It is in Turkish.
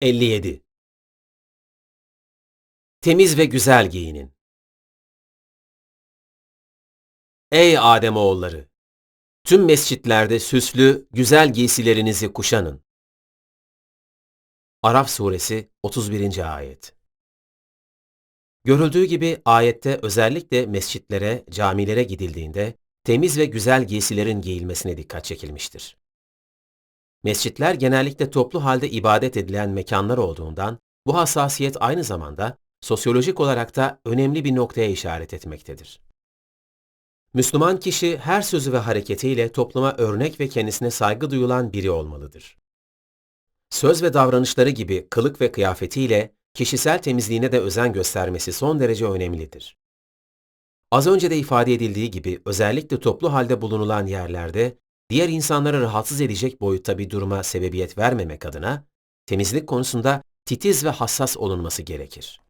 57 Temiz ve güzel giyinin. Ey Ademoğulları! Tüm mescitlerde süslü, güzel giysilerinizi kuşanın. Araf suresi 31. ayet. Görüldüğü gibi ayette özellikle mescitlere, camilere gidildiğinde temiz ve güzel giysilerin giyilmesine dikkat çekilmiştir. Mescitler genellikle toplu halde ibadet edilen mekanlar olduğundan bu hassasiyet aynı zamanda sosyolojik olarak da önemli bir noktaya işaret etmektedir. Müslüman kişi her sözü ve hareketiyle topluma örnek ve kendisine saygı duyulan biri olmalıdır. Söz ve davranışları gibi kılık ve kıyafetiyle kişisel temizliğine de özen göstermesi son derece önemlidir. Az önce de ifade edildiği gibi özellikle toplu halde bulunulan yerlerde diğer insanları rahatsız edecek boyutta bir duruma sebebiyet vermemek adına temizlik konusunda titiz ve hassas olunması gerekir.